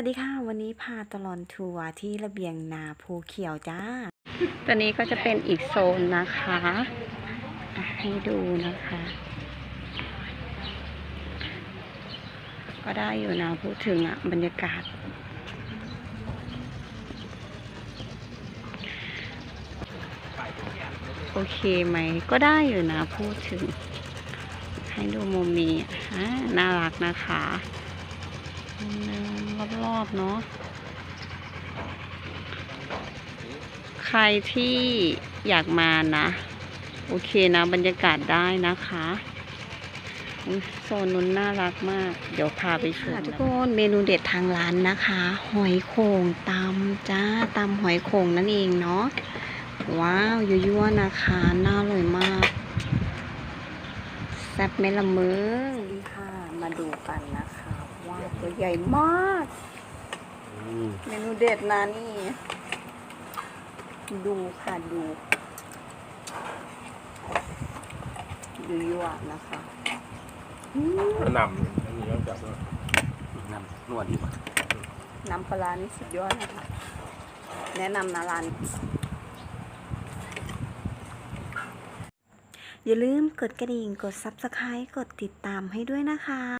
วัสดีค่ะ วันนี้พาตลอนทัวร์ที่ระเบียงนาภูเขียวจ้า ตัวนี้ก็จะเป็นอีกโซนนะคะ ให้ดูนะคะ ก็ได้อยู่นะพูดถึงอะบรรยากาศ โอเคไหม ก็ได้อยู่นะพูดถึง ให้ดูมุมนี้น่ารักนะคะ รอบๆเนาะ ใครที่อยากมานะ โอเคนะบรรยากาศได้นะคะอุ๊ยโซนนู้นน่ารักมาก เดี๋ยวพาไปชมค่ะทุทุกกคคนนเมนูเด็ดทางร้านนะคะ หอยโข่งตำจ้าตำหอยโข่งนั่นเองเนาะ ว้าวยั่วๆนะคะ น่าอร่อยมากแซ่บไหมละมึงดีค่ะ มาดูกันนะคะว้าว ตัวใหญ่มาก เมนูเด็ดนะนี่ ดูค่ะดู ดูยั่วนะคะอืมกระหนำอันนี้ก็จับว่าน้ำนวดดีกว่าน้ำปลาร้านี่สุดยอดนะคะ แนะนำนะร้านอย่าลืมกดกระดิ่ง กด Subscribe กดติดตามให้ด้วยนะคะ